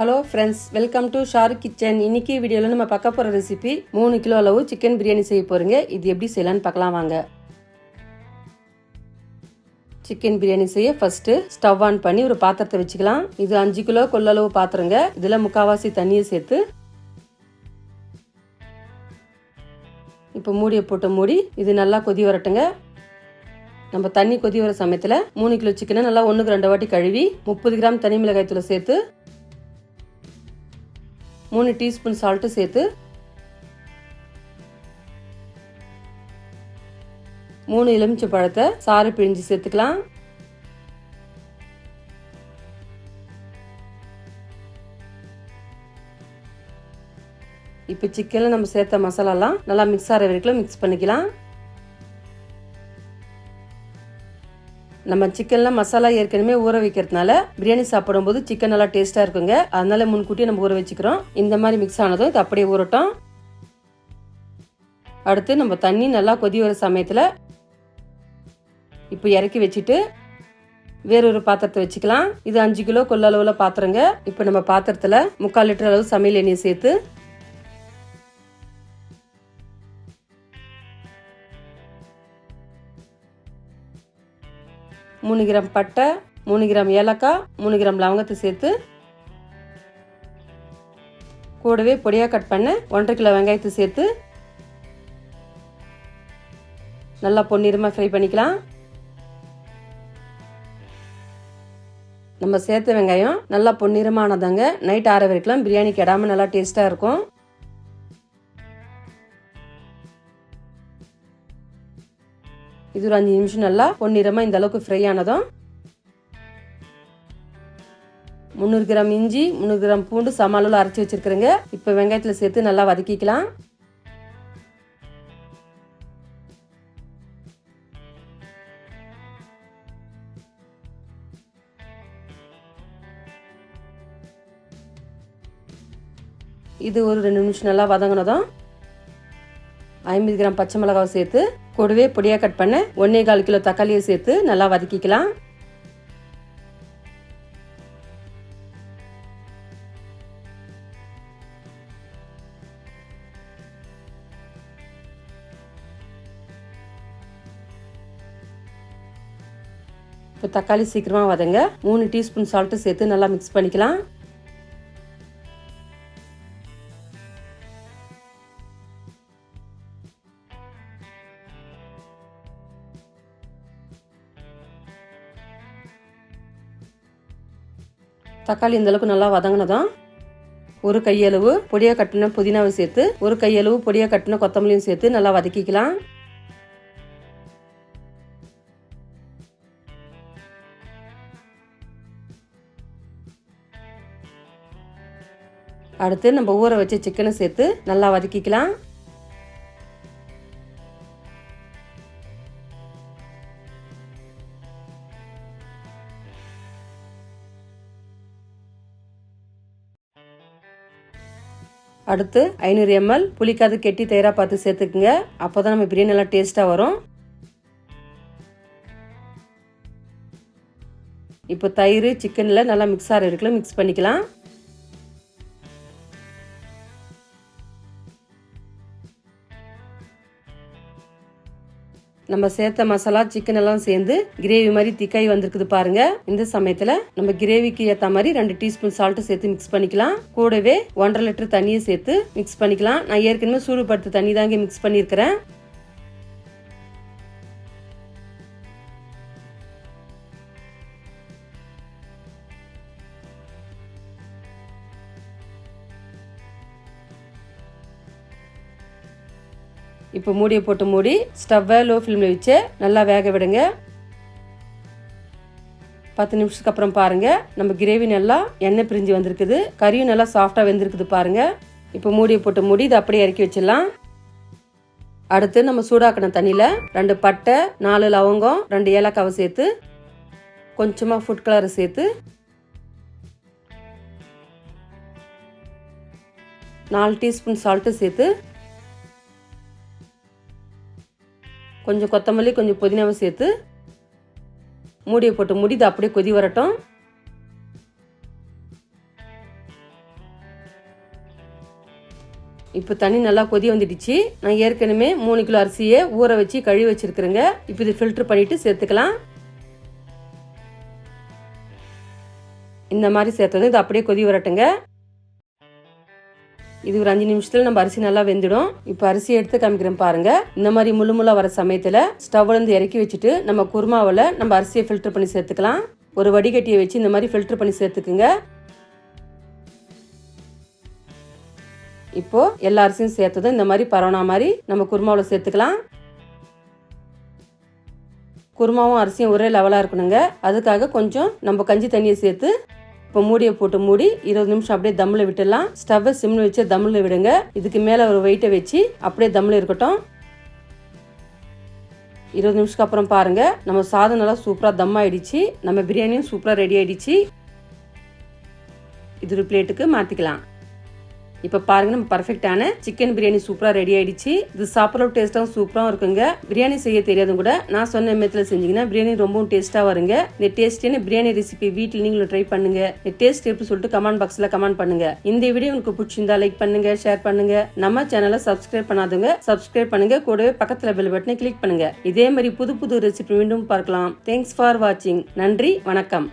Hello friends welcome to Shar kitchen இன்னைக்கு வீடியோவில் நம்ம பார்க்க போகிற ரெசிபி மூணு கிலோ அளவு சிக்கன் பிரியாணி செய்ய போகிறீங்க இது எப்படி செய்யலான்னு பார்க்கலாம் வாங்க. சிக்கன் பிரியாணி செய்ய ஃபர்ஸ்ட் ஸ்டவ் ஆன் பண்ணி ஒரு பாத்திரத்தை வச்சுக்கலாம். இது அஞ்சு கிலோ கொள்ளளவு பாத்திரங்க. இதில் முக்காவாசி தண்ணியை சேர்த்து இப்போ மூடியை போட்டு மூடி இது நல்லா கொதி வரட்டுங்க. நம்ம தண்ணி கொதி வர சமயத்தில் மூணு கிலோ சிக்கனை நல்லா ஒன்றுக்கு ரெண்டு வாட்டி கழுவி முப்பது கிராம் தனி மிளகாய் தூளை சேர்த்து மூணு டீஸ்பூன் சால்ட்டு சேர்த்து மூணு எலுமிச்சை பழத்தை சாறு பிழிஞ்சு சேர்த்துக்கலாம். இப்போ சிக்கனில் நம்ம சேர்த்த மசாலாலாம் நல்லா மிக்ஸ் ஆகிற வரைக்கும் மிக்ஸ் பண்ணிக்கலாம். நம்ம சிக்கன்லாம் மசாலா ஏற்கனவே ஊற வைக்கிறதுனால பிரியாணி சாப்பிடும்போது சிக்கன் நல்லா டேஸ்ட்டாக இருக்குங்க. அதனால முன்கூட்டியே நம்ம ஊற வச்சுக்கிறோம். இந்த மாதிரி மிக்ஸ் ஆனதும் இது அப்படியே ஊறட்டும். அடுத்து நம்ம தண்ணி நல்லா கொதி வர சமயத்தில் இப்போ இறக்கி வச்சுட்டு வேறொரு பாத்திரத்தை வச்சுக்கலாம். இது அஞ்சு கிலோ கொள்ளளவில் பாத்திரங்க. இப்போ நம்ம பாத்திரத்தில் முக்கால் லிட்டர் அளவு சமையல் எண்ணெயை சேர்த்து மூணு கிராம் பட்டை மூணு கிராம் ஏலக்காய் மூணு கிராம் லவங்கத்தை சேர்த்து கூடவே பொடியாக கட் பண்ண ஒன்றரை கிலோ வெங்காயத்தை சேர்த்து நல்லா பொன்னிறமாக ஃப்ரை பண்ணிக்கலாம். நம்ம சேர்த்த வெங்காயம் நல்லா பொன்னிறமானதாங்க. நைட் ஆற வரைக்கும் பிரியாணி கெடாமல் நல்லா டேஸ்ட்டாக இருக்கும். இது ஒரு அஞ்சு நிமிஷம் நல்லா பொன்னிறமாக இந்த அளவுக்கு ஃப்ரை ஆனதும் முந்நூறு கிராம் இஞ்சி முந்நூறு கிராம் பூண்டு சம அளவில் அரைச்சி வச்சிருக்கிறேங்க. இப்போ வெங்காயத்தில் சேர்த்து நல்லா வதக்கிக்கலாம். இது ஒரு ரெண்டு நிமிஷம் நல்லா வதங்கினதும் ஐம்பது கிராம் பச்சை மிளகாவை சேர்த்து கூடவே பொடியாக கட் பண்ண ஒன்னே கால் கிலோ தக்காளியை சேர்த்து நல்லா வதக்கிக்கலாம். இப்போ தக்காளி சீக்கிரமாக வதங்க மூணு டீஸ்பூன் சால்ட்டு சேர்த்து நல்லா மிக்ஸ் பண்ணிக்கலாம். தக்காளி இந்தளவுக்கு நல்லா வதங்கினதும் ஒரு கையளவு பொடியாக கட்டின புதினாவை சேர்த்து ஒரு கையளவு பொடியாக கட்டின கொத்தமல்லியும் சேர்த்து நல்லா வதக்கிக்கலாம். அடுத்து நம்ம ஊற வச்ச சிக்கனை சேர்த்து நல்லா வதக்கிக்கலாம். அடுத்து ஐநூறு எம்எல் புளிக்காது கெட்டி தயிராக பார்த்து சேர்த்துக்குங்க. அப்போ தான் நம்ம பிரியாணி நல்லா டேஸ்ட்டாக வரும். இப்போ தயிர் சிக்கனில் நல்லா மிக்ஸ் ஆகிற இருக்குல்ல மிக்ஸ் பண்ணிக்கலாம். நம்ம சேர்த்த மசாலா சிக்கன் எல்லாம் சேர்ந்து கிரேவி மாதிரி திக்காய் வந்திருக்குது பாருங்க. இந்த சமயத்துல நம்ம கிரேவிக்கு ஏத்த மாதிரி ரெண்டு டீஸ்பூன் சால்ட் சேர்த்து மிக்ஸ் பண்ணிக்கலாம். கூடவே ஒன்றரை லிட்டர் தண்ணியை சேர்த்து மிக்ஸ் பண்ணிக்கலாம். நான் ஏற்கனவே சூடுபடுத்த தண்ணி தாங்க மிக்ஸ் பண்ணியிருக்கிறேன். இப்போ மூடியை போட்டு மூடி ஸ்டவ்வை லோ ஃப்ளேமில் வச்சு நல்லா வேக விடுங்க. பத்து நிமிஷத்துக்கு அப்புறம் பாருங்கள் நம்ம கிரேவி நல்லா எண்ணெய் பிரிஞ்சு வந்திருக்குது. கறியும் நல்லா சாஃப்டாக வெந்திருக்குது பாருங்கள் இப்போ மூடியை போட்டு மூடி இதை அப்படியே இறக்கி வச்சிடலாம். அடுத்து நம்ம சூடாக்கின தண்ணியில் ரெண்டு பட்டை நாலு லவங்கம் ரெண்டு ஏலக்காவை சேர்த்து கொஞ்சமாக ஃபுட் கலரை சேர்த்து நாலு டீஸ்பூன் சால்ட்டு சேர்த்து கொஞ்சம் கொத்தமல்லி கொஞ்சம் புதினாவை சேர்த்து மூடியை போட்டு மூடி இது அப்படியே கொதி வரட்டும். இப்போ தண்ணி நல்லா கொதி வந்துடுச்சு. நான் ஏற்கனவே மூணு கிலோ அரிசியை ஊற வச்சு கழுவி வச்சுருக்குறேங்க. இப்போ இது ஃபில்ட்ரு பண்ணிவிட்டு சேர்த்துக்கலாம். இந்த மாதிரி சேர்த்து இது அப்படியே கொதி வரட்டுங்க. இது ஒரு அஞ்சு நிமிஷத்துல நம்ம அரிசி நல்லா வெந்துடும். இப்போ அரிசி எடுத்து காமிக்கிறேன் பாருங்க. இந்த மாதிரி முழு முள்ளா வர சமயத்துல ஸ்டவ்ல இருந்து இறக்கி வச்சுட்டு நம்ம குருமாவில் நம்ம அரிசியை ஃபில்டர் பண்ணி சேர்த்துக்கலாம். ஒரு வடிகட்டியை வச்சு இந்த மாதிரி ஃபில்டர் பண்ணி சேர்த்துக்குங்க. இப்போ எல்லா அரிசியும் சேர்த்ததும் இந்த மாதிரி பரவனா மாதிரி நம்ம குருமாவில் சேர்த்துக்கலாம். குருமாவும் அரிசியும் ஒரே லெவலாக இருக்கணுங்க. அதுக்காக கொஞ்சம் நம்ம கஞ்சி தண்ணியை சேர்த்து இப்போ மூடியை போட்டு மூடி இருபது நிமிஷம் அப்படியே தம்மில் விட்டுடலாம். ஸ்டவ்வை சிம்மில் வச்சு தம்மில் விடுங்க. இதுக்கு மேலே ஒரு வெயிட்டை வச்சு அப்படியே தம்மில் இருக்கட்டும். இருபது நிமிஷத்துக்கு அப்புறம் பாருங்க. நம்ம சாதம் நல்லா சூப்பராக தம் ஆயிடுச்சு. நம்ம பிரியாணியும் சூப்பராக ரெடி ஆயிடுச்சு. இது ஒரு பிளேட்டுக்கு மாற்றிக்கலாம் இப்போ பாருங்க நம்ம பர்ஃபெக்டான சிக்கன் பிரியாணி சூப்பராக ரெடி ஆயிடுச்சு. இது சாப்பிட்ற டேஸ்ட்டாகவும் சூப்பராகவும் இருக்குங்க. பிரியாணி செய்ய தெரியாதும் கூட. நான் சொன்ன மெத்தில் செஞ்சீங்கன்னா பிரியாணி ரொம்பவும் டேஸ்ட்டாக வருங்க. இந்த டேஸ்டியான பிரியாணி ரெசிபி வீட்டில் நீங்களும் ட்ரை பண்ணுங்க. இந்த டேஸ்ட் எப்படி சொல்லிட்டு கமெண்ட் பாக்ஸில் கமெண்ட் பண்ணுங்க. இந்த வீடியோ உங்களுக்கு பிடிச்சிருந்தா லைக் பண்ணுங்க ஷேர் பண்ணுங்க. நம்ம சேனலை சப்ஸ்கிரைப் பண்ணாதவங்க சப்ஸ்கிரைப் பண்ணுங்க. கூடவே பக்கத்தில் பெல் பட்டனை கிளிக் பண்ணுங்க. இதே மாதிரி புது புது ரெசிபி மீண்டும் பார்க்கலாம். தேங்க்ஸ் ஃபார் வாட்சிங் நன்றி வணக்கம்.